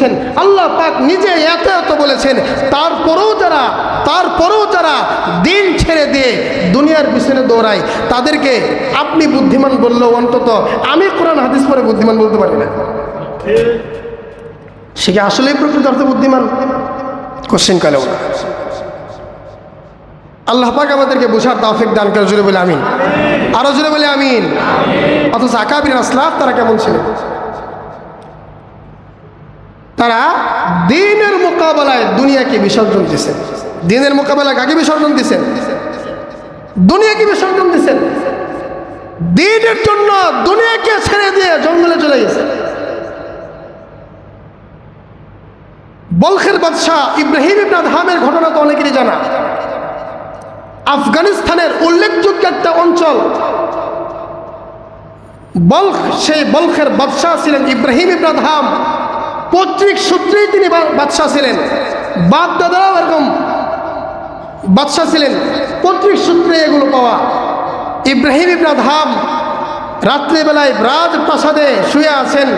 শুনছেন আল্লাহ পাক নিজে এত এত বলেছেন, তারপরেও যারা তারপরেও যারা দিন ছেড়ে দিয়ে দুনিয়ার পিছনে দৌড়ায়, তাদেরকে আপনি বুদ্ধিমান বললেও অন্তত আমি কোরআন, হাদিস পরে বুদ্ধিমান বলতে পারি না। সে কি আসলেই প্রকৃত অর্থে বুদ্ধিমান? কোশ্চেন কালেও না আল্লাহ পাক আমাদেরকে বোঝার তাফিক দান করে জুড়ে বলে আমিন। আরও জুড়ে বলে আমিন। অথচ আকাবির আসলাফ তারা কেমন ছিল? তারা দিনের মোকাবেলায় দুনিয়াকে বিসর্জন দিছেন দিনের মোকাবেলায় কাকে বিসর্জন দিছেন দুনিয়াকে বিসর্জন দিছেন দিনের জন্য দুনিয়াকে ছেড়ে দিয়ে জঙ্গলে চলে গেছে। বলখের বাদশাহ ইব্রাহিম ইবনা ধামের ঘটনা তো অনেকেরই জানা। আফগানিস্তানের উল্লেখযোগ্য একটা অঞ্চল। বলখ, সেই বলখের বাদশাহ ছিলেন ইব্রাহিম ইবনা ধাম পৈতৃক তিনি বাদশাহ ছিলেন। বাপ দাদারাও এরকম বাদশাহ ছিলেন। পৈতৃক সূত্রে এগুলো পাওয়া। ইব্রাহিম ইবনা ধাম রাত্রিবেলায় রাজ প্রাসাদে শুয়ে আছেন।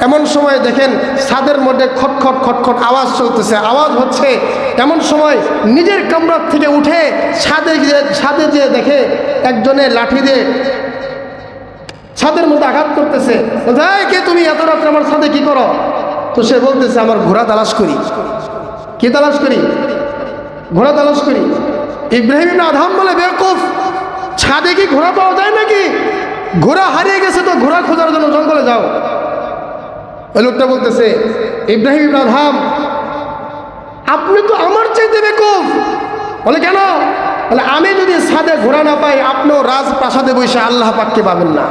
এমন সময় দেখেন ছাদের মধ্যে খটখট খটখট আওয়াজ চলতেছে। আওয়াজ হচ্ছে এমন সময় নিজের কামরার থেকে উঠে ছাদে গিয়ে ছাদে যেয়ে দেখে একজনে লাঠি দিয়ে ছাদের মধ্যে আঘাত করতেছে। বলছে, "এই, কে তুমি? এত রাত্রে আমার ছাদে কি করো? তো সে বলতেছে, আমার ঘোড়া তালাশ করি। কি তালাশ করি? ঘোড়া তালাশ করি। ইব্রাহিম আধাম বলে বেকুফ ছাদে কি ঘোড়া পাওয়া যায় নাকি? ঘোড়া হারিয়ে গেছে তো ঘোড়া খোঁজার জন্য জঙ্গলে যাও। ওই লোকটা বলতেছে, ইব্রাহিম আধাম আপনি তো আমার চাইতে বেকুফ। বলে, কেন? বলে, আমি যদি ছাদে ঘোড়া না পাই, আপনিও রাজপ্রাসাদে বসে আল্লাহ পাককে পাবেন না।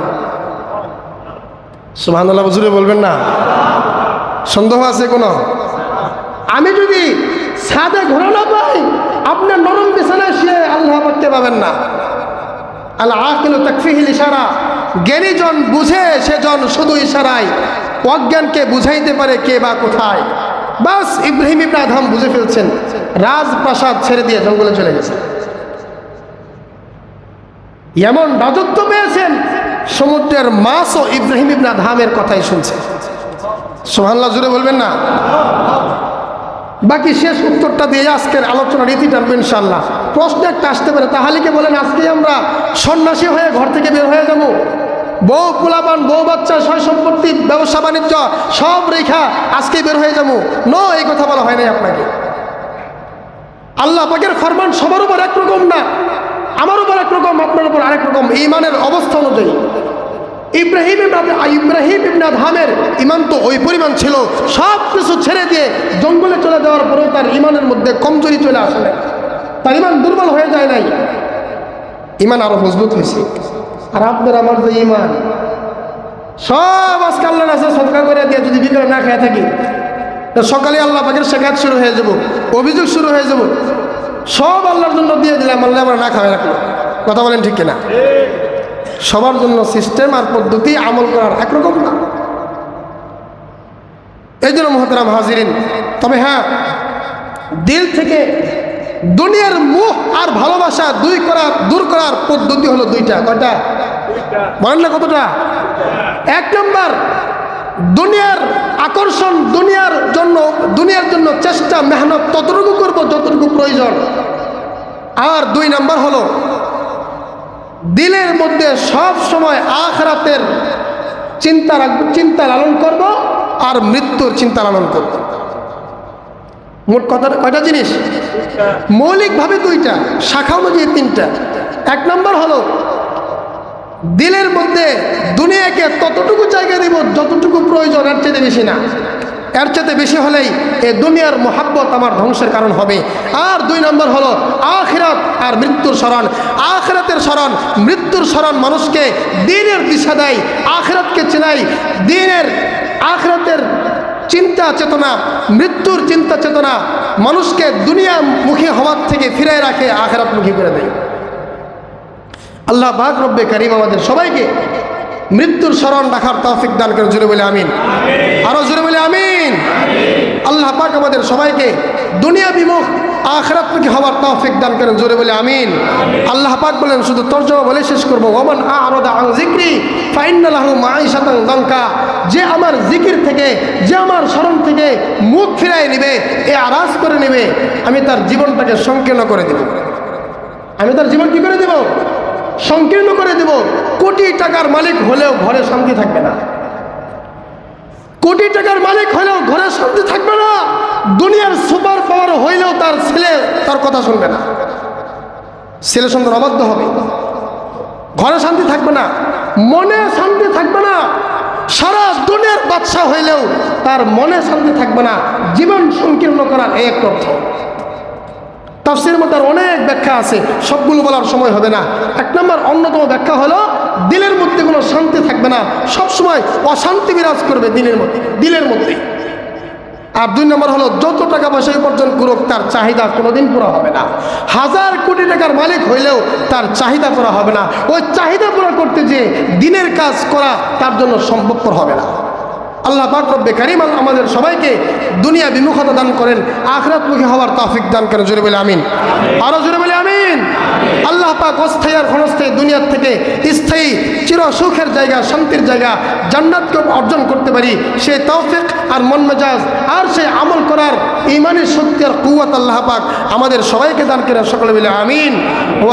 সুবহানাল্লাহ, হুজুরে বলবেন না? সন্দেহ আছে কোনো? আমি যদি ছাদে ঘোরা না পাই, আপনার নরম বিছানায় শুয়ে আল্লাহ পাকতে পাবেন না। আল্লাহ আকিল তাকফিহিল ইশারা। জ্ঞানীজন বুঝে সেজন শুধু ইশারায়। অজ্ঞানকে বুঝাইতে পারে কে বা কোথায়। বাস ইব্রাহিম ইবনে আধাম বুঝে ফেলছেন। রাজপ্রাসাদ ছেড়ে দিয়ে জঙ্গলে চলে গেছে। এমন রাজত্ব পেয়েছেন, সমুদ্রের মাছও ইব্রাহিম ইবনে আধামের কথাই শুনছে। সোহান্লা জুড়ে বলবেন না? বাকি শেষ উত্তরটা দিয়ে আজকের আলোচনার রীতি টানবো ইনশাল্লাহ প্রশ্ন একটা আসতে পারে, তাহলে কি বলেন আজকে আমরা সন্ন্যাসী হয়ে ঘর থেকে বের হয়ে যাব? বউ পোলাপান, বউ বাচ্চা, সয় সম্পত্তি, ব্যবসা, বাণিজ্য, সব রেখা আজকে বের হয়ে যাব। নো, এই কথা বলা হয় নাই আপনাকে। আল্লাহ পাকের ফরমান সবার উপর একরকম না? আমার উপর একরকম, আপনার উপর আরেক রকম। ইমানের অবস্থা অনুযায়ী। ইব্রাহিম ইব্রাহিম ইবনে ধামের ইমান তো ওই পরিমাণ ছিল। সব কিছু ছেড়ে দিয়ে জঙ্গলে চলে যাওয়ার পরেও তার ইমানের মধ্যে কমজোরি চলে আসে। তার ইমান দুর্বল হয়ে যায় নাই। ইমান আরও মজবুত হয়েছে। আর আপনার আমার যে ইমান সব আজকে আল্লাহ আছে সদকা করে দিয়ে যদি বিকেলে না খেয়ে থাকি সকালে আল্লাহ পাকের শেখাত শুরু হয়ে যাব, অভিযোগ শুরু হয়ে যাব। সব আল্লাহর জন্য দিয়ে দিলাম, আল্লাহ আমরা না খাওয়াই রাখল। কথা বলেন ঠিক কিনা? সবার জন্য সিস্টেম আর পদ্ধতি আমল করার একরকম না। এই জন্য মহতরাম হাজিরিন, তবে হ্যাঁ দিল থেকে দুনিয়ার মুখ আর ভালোবাসা দুই করার দূর করার পদ্ধতি হলো দুইটা। কয়টা? না কতটা? এক নম্বর, দুনিয়ার আকর্ষণ, দুনিয়ার জন্য দুনিয়ার জন্য চেষ্টা, মেহনত ততটুকু করব, যতটুকু প্রয়োজন। আর দুই নাম্বার হলো দিলের মধ্যে সব সময় আখরাতের চিন্তা রাখব চিন্তা লালন করব আর মৃত্যুর চিন্তা লালন করব। মোট কথা, কয়টা জিনিস? মৌলিকভাবে দুইটা, শাখা অনুযায়ী তিনটা। এক নম্বর হলো, দিলের মধ্যে দুনিয়াকে ততটুকু জায়গা দিব যতটুকু প্রয়োজন আর চেয়ে বেশি না। এর চেয়ে বেশি হলেই এ দুনিয়ার মোহাব্বত আমার ধ্বংসের কারণ হবে। আর দুই নম্বর হলো আখিরাত আর মৃত্যুর স্মরণ। আখিরাতের স্মরণ, মৃত্যুর স্মরণ মানুষকে দিনের দিশা দেয়, আখিরাতকে চেনাই। দিনের আখিরাতের চিন্তা চেতনা, মৃত্যুর চিন্তা চেতনা মানুষকে দুনিয়ামুখী হওয়ার থেকে ফিরে রাখে, আখেরাতমুখী করে দেয়। আল্লাহ বাক রব্বে করিম আমাদের সবাইকে মৃত্যুর স্মরণ রাখার তৌফিক দান করে জুড়ে বলে আমিন। আরও জুড়ে বলে আমিন। আল্লাহ পাক আমাদের সবাইকে দুনিয়া বিমুখ আখরাতমুখী হওয়ার তৌফিক দান করেন জোরে বলে আমিন। আল্লাহ পাক বলেন শুধু তর্জমা বলে শেষ করব। ওমান আরদা আং জিক্রি ফাইন্নালাহু মাইশাতান দঙ্কা যে আমার জিকির থেকে যে আমার স্মরণ থেকে মুখ ফিরাই নেবে এ আরাজ করে নেবে আমি তার জীবনটাকে সংকীর্ণ করে দেব। আমি তার জীবন কি করে দেব? সংকীর্ণ করে দেব। কোটি টাকার মালিক হলেও ঘরে শান্তি থাকবে না। কোটি টাকার মালিক হলেও ঘরে শান্তি থাকবে না। দুনিয়ার সুপার পাওয়ার হইলেও তার ছেলে তার কথা শুনবে না। ছেলে সন্তান অবাধ্য হবে। ঘরে শান্তি থাকবে না, মনে শান্তি থাকবে না। সারা দুনিয়ার বাদশা হইলেও তার মনে শান্তি থাকবে না। জীবন সংকীর্ণ করার একটা অর্থ তাফসির আর অনেক ব্যাখ্যা আছে, সবগুলো বলার সময় হবে না। এক নম্বর, অন্যতম ব্যাখ্যা হলো, দিলের মধ্যে কোনো শান্তি থাকবে না। সব সময় অশান্তি বিরাজ করবে দিলের মধ্যে দিলের মধ্যে। আর দুই নম্বর হলো, যত টাকা পয়সা উপার্জন করুক, তার চাহিদা কোনোদিন পুরো হবে না। হাজার কোটি টাকার মালিক হইলেও তার চাহিদা পুরো হবে না। ওই চাহিদা পুরো করতে যে দিনের কাজ করা তার জন্য সম্ভবপর হবে না। আল্লাহ পাক রব্বে কারিম আমাদের সবাইকে দুনিয়া বিমুখতা দান করেন, আখরাতমুখী হওয়ার তৌফিক দান করেন। জোরে বলে আমিন। আরও জোরে বলে আমিন। আল্লাহ পাক অস্থায়ী আর ক্ষণস্থায়ী দুনিয়ার থেকে স্থায়ী, চির সুখের জায়গা, শান্তির জায়গা জান্নাতকে অর্জন করতে পারি, সেই তৌফিক আর মন মেজাজ আর সেই আমল করার ইমানের শক্তি আর কুয়াত আল্লাহ পাক আমাদের সবাইকে দান করেন সকলে মিলে। আমিন। ও